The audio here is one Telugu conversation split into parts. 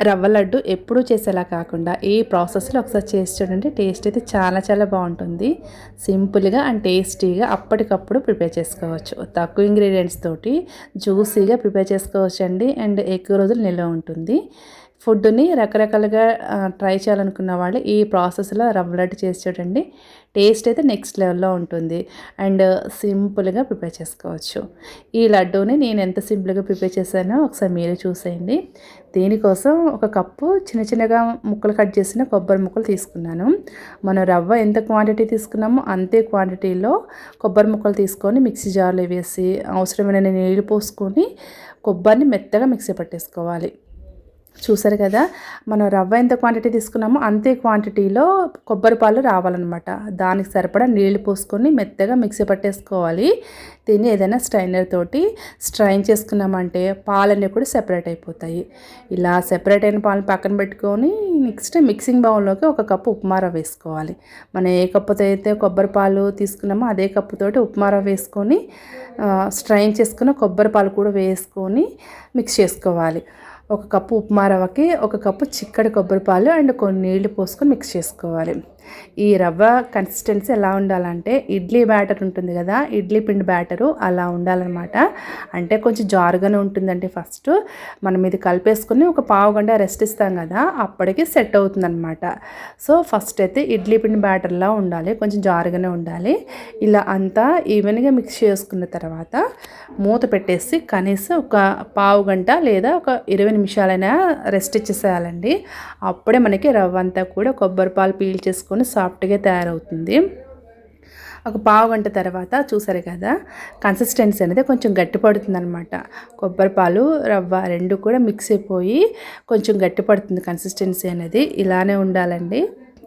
రవ్వ లడ్డు ఎప్పుడూ చేసేలా కాకుండా ఈ ప్రాసెస్లో ఒకసారి చేసి చూడండి. టేస్ట్ అయితే చాలా చాలా బాగుంటుంది. సింపుల్గా అండ్ టేస్టీగా అప్పటికప్పుడు ప్రిపేర్ చేసుకోవచ్చు. తక్కువ ఇంగ్రీడియంట్స్ తోటి జ్యూసీగా ప్రిపేర్ చేసుకోవచ్చు అండి. అండ్ ఎక్కువ రోజులు నిల్వ ఉంటుంది. ఫుడ్ని రకరకాలుగా ట్రై చేయాలనుకున్న వాళ్ళు ఈ ప్రాసెస్లో రవ్వ లడ్డు చేసి చూడండి. టేస్ట్ అయితే నెక్స్ట్ లెవెల్లో ఉంటుంది. అండ్ సింపుల్గా ప్రిపేర్ చేసుకోవచ్చు. ఈ లడ్డూని నేను ఎంత సింపుల్గా ప్రిపేర్ చేశానో ఒకసారి మీరు చూసేయండి. దీనికోసం ఒక కప్పు చిన్న చిన్నగా ముక్కలు కట్ చేసిన కొబ్బరి ముక్కలు తీసుకున్నాను. మనం రవ్వ ఎంత క్వాంటిటీ తీసుకున్నామో అంతే క్వాంటిటీలో కొబ్బరి ముక్కలు తీసుకొని మిక్సీ జార్లో వేసి అవసరమైన నీళ్ళు పోసుకొని కొబ్బరిని మెత్తగా మిక్సీ పట్టేసుకోవాలి. చూసారు కదా మనం రవ్వ ఎంత క్వాంటిటీ తీసుకున్నామో అంతే క్వాంటిటీలో కొబ్బరి పాలు రావాలన్నమాట. దానికి సరిపడా నీళ్ళు పోసుకొని మెత్తగా మిక్సీ పట్టేసుకోవాలి. దీన్ని ఏదైనా స్ట్రైనర్ తోటి స్ట్రైన్ చేసుకున్నామంటే పాలన్నీ కూడా సెపరేట్ అయిపోతాయి. ఇలా సెపరేట్ అయిన పాలు పక్కన పెట్టుకొని నెక్స్ట్ మిక్సింగ్ బౌల్లోకి ఒక కప్పు ఉప్మారా వేసుకోవాలి. మనం ఏ కప్పుతో అయితే కొబ్బరి పాలు తీసుకున్నామో అదే కప్పుతోటి ఉప్మారా వేసుకొని స్ట్రైన్ చేసుకున్న కొబ్బరి పాలు కూడా వేసుకొని మిక్స్ చేసుకోవాలి. ఒక కప్పు ఉప్మా రవ్వకి ఒక కప్పు చిక్కడి కొబ్బరి పాలు అండ్ కొన్ని నీళ్ళు పోసుకొని మిక్స్ చేసుకోవాలి. ఈ రవ్వ కన్సిస్టెన్సీ ఎలా ఉండాలంటే ఇడ్లీ బ్యాటర్ ఉంటుంది కదా ఇడ్లీ పిండి బ్యాటరు అలా ఉండాలన్నమాట. అంటే కొంచెం జారుగానే ఉంటుందండి ఫస్ట్ మనం ఇది కలిపేసుకొని ఒక పావు గంట రెస్ట్ ఇస్తాం కదా అప్పటికి సెట్ అవుతుందన్నమాట. సో ఫస్ట్ అయితే ఇడ్లీ పిండి బ్యాటర్లా ఉండాలి కొంచెం జారుగానే ఉండాలి. ఇలా అంతా ఈవెన్గా మిక్స్ చేసుకున్న తర్వాత మూత పెట్టేసి కనీసం ఒక పావు గంట లేదా ఒక ఇరవై నిమిషాలైనా రెస్ట్ ఇచ్చేసేయాలండి. అప్పుడే మనకి రవ్వ అంతా కూడా కొబ్బరి పాలు పీల్ చేసుకొని వేసుకొని సాఫ్ట్గా తయారవుతుంది. ఒక పావు గంట తర్వాత చూసారు కదా కన్సిస్టెన్సీ అనేది కొంచెం గట్టిపడుతుంది అనమాట కొబ్బరి పాలు రవ్వ రెండు కూడా మిక్స్ అయిపోయి కొంచెం గట్టిపడుతుంది కన్సిస్టెన్సీ అనేది. ఇలానే ఉండాలండి.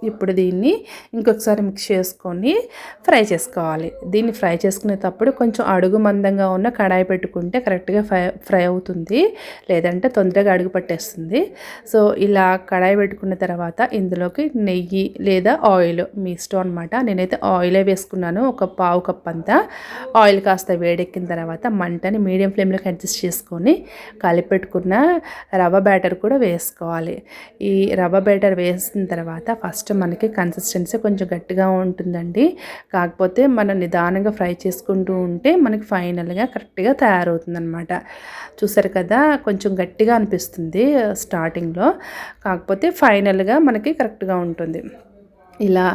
ఇప్పుడు దీన్ని ఇంకొకసారి మిక్స్ చేసుకొని ఫ్రై చేసుకోవాలి. దీన్ని ఫ్రై చేసుకునేటప్పుడు కొంచెం అడుగు మందంగా ఉన్న కడాయి పెట్టుకుంటే కరెక్ట్గా ఫ్రై ఫ్రై అవుతుంది. లేదంటే తొందరగా అడుగు పట్టేస్తుంది. సో ఇలా కడాయి పెట్టుకున్న తర్వాత ఇందులోకి నెయ్యి లేదా ఆయిల్ మీ ఇష్టం అనమాట నేనైతే ఆయిలే వేసుకున్నాను. ఒక పావు కప్ అంతా. ఆయిల్ కాస్త వేడెక్కిన తర్వాత మంటని మీడియం ఫ్లేమ్లోకి అడ్జస్ట్ చేసుకొని కలిపెట్టుకున్న రవ్వ బ్యాటర్ కూడా వేసుకోవాలి. ఈ రవ్వ బ్యాటర్ వేసిన తర్వాత ఫస్ట్ ఫస్ట్ మనకి కన్సిస్టెన్సీ కొంచెం గట్టిగా ఉంటుందండి. కాకపోతే మనం నిదానంగా ఫ్రై చేసుకుంటూ ఉంటే మనకి ఫైనల్గా కరెక్ట్గా తయారవుతుందనమాట చూసారు కదా కొంచెం గట్టిగా అనిపిస్తుంది uh, స్టార్టింగ్లో కాకపోతే ఫైనల్గా మనకి కరెక్ట్గా ఉంటుంది. ఇలా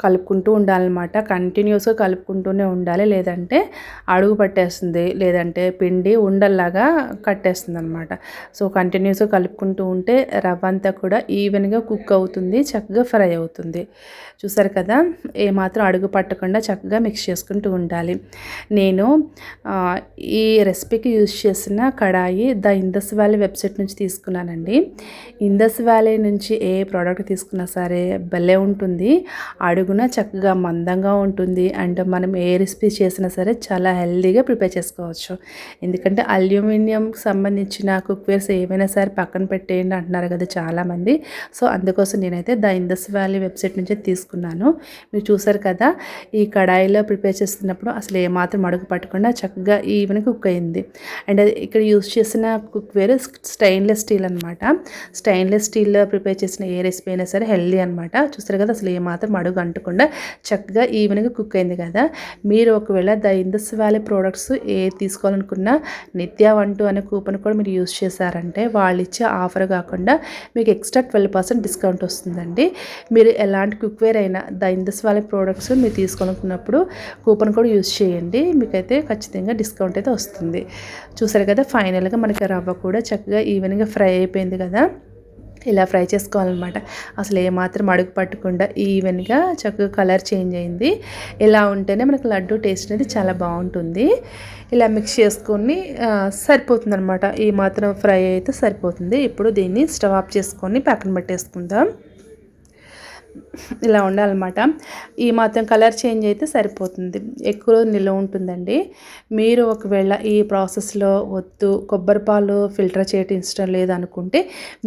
కలుపుకుంటూ ఉండాలన్నమాట. కంటిన్యూస్గా కలుపుకుంటూనే ఉండాలి. లేదంటే అడుగు పట్టేస్తుంది. లేదంటే పిండి ఉండల్లాగా కట్టేస్తుంది అనమాట సో కంటిన్యూస్గా కలుపుకుంటూ ఉంటే రవ్వ అంతా కూడా ఈవెన్గా కుక్ అవుతుంది చక్కగా ఫ్రై అవుతుంది. చూసారు కదా? ఏమాత్రం అడుగు పట్టకుండా చక్కగా మిక్స్ చేసుకుంటూ ఉండాలి. నేను ఈ రెసిపీకి యూజ్ చేసిన కడాయి ద ఇందస్ వ్యాలీ వెబ్సైట్ నుంచి తీసుకున్నానండి. ఇందస్ వ్యాలీ నుంచి ఏ ప్రోడక్ట్ తీసుకున్నా సరే భలే ఉంటుంది. అడుగున చక్కగా మందంగా ఉంటుంది. అండ్ మనం ఏ రెసిపీ చేసినా సరే చాలా హెల్దీగా ప్రిపేర్ చేసుకోవచ్చు. ఎందుకంటే అల్యూమినియంకి సంబంధించిన కుక్వేర్స్ ఏమైనా సరే పక్కన పెట్టేయండి అంటున్నారు కదా చాలామంది. సో అందుకోసం నేనైతే ద ఇందస్ వ్యాలీ వెబ్సైట్ నుంచే తీసుకున్నాను. మీరు చూసారు కదా ఈ కడాయిలో ప్రిపేర్ చేస్తున్నప్పుడు అసలు ఏమాత్రం అడుగు పట్టకుండా చక్కగా ఈవెన్ కుక్ అయింది. అండ్ ఇక్కడ యూస్ చేసిన కుక్వేర్ స్టెయిన్లెస్ స్టీల్ అనమాట స్టెయిన్లెస్ స్టీల్లో ప్రిపేర్ చేసిన ఏ రెసిపీ అయినా సరే హెల్దీ అనమాట చూస్తారు కదా అసలు మాత్రం అడుగు అంటకుండా చక్కగా ఈవెనింగ్ కుక్ అయింది కదా. మీరు ఒకవేళ ద ఇందస్ వ్యాలీ ప్రోడక్ట్స్ ఏ తీసుకోవాలనుకున్నా నిత్య వంటూ అనే కూపన్ కూడా మీరు యూస్ చేశారంటే వాళ్ళు ఇచ్చే ఆఫర్ కాకుండా మీకు ఎక్స్ట్రా ట్వెల్వ్ పర్సెంట్ డిస్కౌంట్ వస్తుందండి. మీరు ఎలాంటి కుక్వేర్ అయినా ద ఇందస్ వ్యాలీ ప్రోడక్ట్స్ మీరు తీసుకోవాలనుకున్నప్పుడు కూపన్ కూడా యూస్ చేయండి. మీకైతే ఖచ్చితంగా డిస్కౌంట్ అయితే వస్తుంది. చూసారు కదా ఫైనల్గా మనకి రవ్వ కూడా చక్కగా ఈవెనింగ్ ఫ్రై అయిపోయింది కదా. ఇలా ఫ్రై చేసుకోవాలన్నమాట. అసలు ఏమాత్రం అడుగు పట్టకుండా ఈవెన్గా చక్కగా కలర్ చేంజ్ అయింది. ఇలా ఉంటేనే మనకు లడ్డు టేస్ట్ అనేది చాలా బాగుంటుంది. ఇలా మిక్స్ చేసుకొని సరిపోతుంది అనమాట ఈ మాత్రం ఫ్రై అయితే సరిపోతుంది. ఇప్పుడు దీన్ని స్టవ్ ఆఫ్ చేసుకొని పక్కన పెట్టేసుకుందాం. ఇలా ఉండాలన్నమాట. ఈ మాత్రం కలర్ చేంజ్ అయితే సరిపోతుంది. ఎక్కువ రోజు నిల్వ ఉంటుందండి. మీరు ఒకవేళ ఈ ప్రాసెస్లో వద్దు కొబ్బరి పాలు ఫిల్టర్ చేయటం ఇష్టం లేదనుకుంటే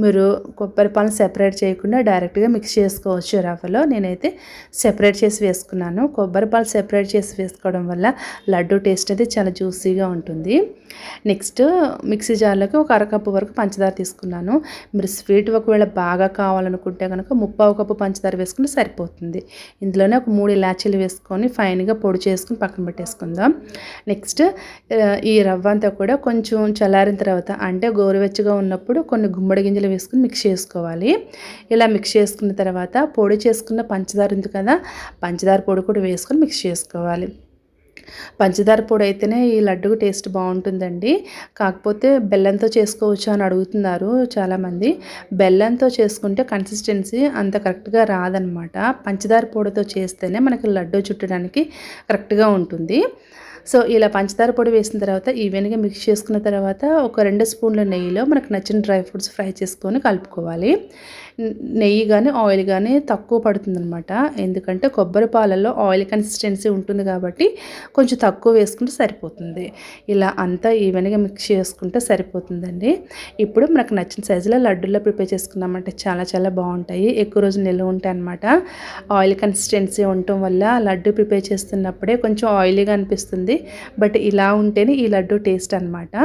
మీరు కొబ్బరి పాలను సెపరేట్ చేయకుండా డైరెక్ట్గా మిక్స్ చేసుకోవచ్చు రవ్వలో. నేనైతే సెపరేట్ చేసి వేసుకున్నాను. కొబ్బరి పాలు సెపరేట్ చేసి వేసుకోవడం వల్ల లడ్డు టేస్ట్ అయితే చాలా జ్యూసీగా ఉంటుంది. నెక్స్ట్ మిక్సీ జార్లోకి ఒక అరకప్పు వరకు పంచదార తీసుకున్నాను. మీరు స్వీట్ ఒకవేళ బాగా కావాలనుకుంటే కనుక ముప్పావు కప్పు పంచదార వేసుకుంటే సరిపోతుంది. ఇందులోనే ఒక మూడు ఇలాచీలు వేసుకొని ఫైన్గా పొడి చేసుకుని పక్కన పెట్టేసుకుందాం. నెక్స్ట్ ఈ రవ్వ అంతా కూడా కొంచెం చల్లారిన తర్వాత అంటే గోరువెచ్చగా ఉన్నప్పుడు కొన్ని గుమ్మడి గింజలు వేసుకుని మిక్స్ చేసుకోవాలి. ఇలా మిక్స్ చేసుకున్న తర్వాత పొడి చేసుకున్న పంచదార ఉంది కదా పంచదార పొడి కూడా వేసుకొని మిక్స్ చేసుకోవాలి. పంచదార పొడి అయితేనే ఈ లడ్డుకు టేస్ట్ బాగుంటుందండి. కాకపోతే బెల్లంతో చేసుకోవచ్చు అని అడుగుతున్నారు చాలామంది. బెల్లంతో చేసుకుంటే కన్సిస్టెన్సీ అంత కరెక్ట్గా రాదనమాట. పంచదార పొడితో చేస్తేనే మనకి లడ్డు చుట్టడానికి కరెక్ట్గా ఉంటుంది. సో ఇలా పంచదార పొడి వేసిన తర్వాత ఈవెన్గా మిక్స్ చేసుకున్న తర్వాత ఒక రెండు స్పూన్ల నెయ్యిలో మనకు నచ్చిన డ్రై ఫ్రూట్స్ ఫ్రై చేసుకొని కలుపుకోవాలి. నెయ్యి కానీ ఆయిల్ కానీ తక్కువ పడుతుందనమాట ఎందుకంటే కొబ్బరి పాలలో ఆయిల్ కన్సిస్టెన్సీ ఉంటుంది కాబట్టి కొంచెం తక్కువ వేసుకుంటే సరిపోతుంది. ఇలా అంతా ఈవెన్గా మిక్స్ చేసుకుంటే సరిపోతుందండి. ఇప్పుడు మనకు నచ్చిన సైజులో లడ్డూల్లో ప్రిపేర్ చేసుకున్నామంటే చాలా చాలా బాగుంటాయి. ఎక్కువ రోజు నిల్వ ఉంటాయి అనమాట ఆయిల్ కన్సిస్టెన్సీ ఉండటం వల్ల లడ్డు ప్రిపేర్ చేస్తున్నప్పుడే కొంచెం ఆయిలీగా అనిపిస్తుంది. బట్ ఇలా ఉంటేనే ఈ లడ్డు టేస్ట్ అనమాట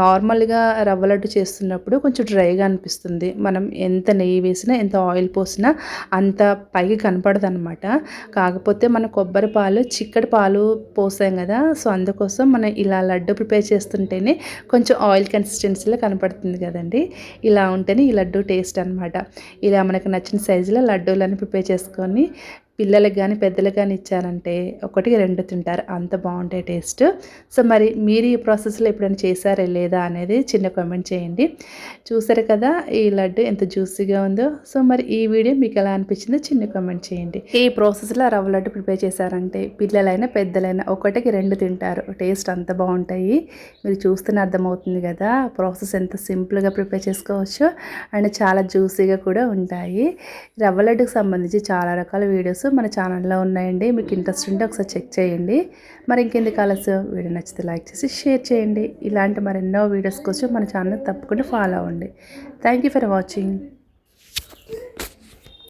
నార్మల్గా రవ్వ లడ్డు చేస్తున్నప్పుడు కొంచెం డ్రైగా అనిపిస్తుంది. మనం ఎంత నెయ్యి వేసినా ఎంత ఆయిల్ పోసినా అంత పైకి కనపడదు అనమాట కాకపోతే మన కొబ్బరి పాలు చిక్కటి పాలు పోసాం కదా సో అందుకోసం మనం ఇలా లడ్డు ప్రిపేర్ చేస్తుంటేనే కొంచెం ఆయిల్ కన్సిస్టెన్సీలో కనపడుతుంది కదండి. ఇలా ఉంటేనే ఈ లడ్డు టేస్ట్ అనమాట ఇలా మనకు నచ్చిన సైజులో లడ్డూలను ప్రిపేర్ చేసుకొని పిల్లలకు కానీ పెద్దలకు కానీ ఇచ్చారంటే ఒకటికి రెండు తింటారు. అంత బాగుంటాయి టేస్ట్. సో మరి మీరు ఈ ప్రాసెస్లో ఎప్పుడైనా చేశారా లేదా అనేది చిన్న కామెంట్ చేయండి. చూసారు కదా ఈ లడ్డు ఎంత జ్యూసీగా ఉందో. సో మరి ఈ వీడియో మీకు ఎలా అనిపించిందో చిన్న కామెంట్ చేయండి. ఈ ప్రాసెస్లో రవ్వ లడ్డు ప్రిపేర్ చేశారంటే పిల్లలైనా పెద్దలైనా ఒకటికి రెండు తింటారు. టేస్ట్ అంత బాగుంటాయి. మీరు చూస్తేనే అర్థమవుతుంది కదా ప్రాసెస్ ఎంత సింపుల్గా ప్రిపేర్ చేసుకోవచ్చు. అండ్ చాలా జ్యూసీగా కూడా ఉంటాయి. రవ్వ లడ్డుకు సంబంధించి చాలా రకాల వీడియోస్ మన ఛానల్లో ఉన్నాయండి. మీకు ఇంట్రెస్ట్ ఉంటే ఒకసారి చెక్ చేయండి. మరి ఇంకెందుకు ఆలస్యం? వీడియో నచ్చితే లైక్ చేసి షేర్ చేయండి. ఇలాంటి మరెన్నో వీడియోస్ కోసం మన ఛానల్ తప్పకుండా ఫాలో అవ్వండి. Thank you for watching.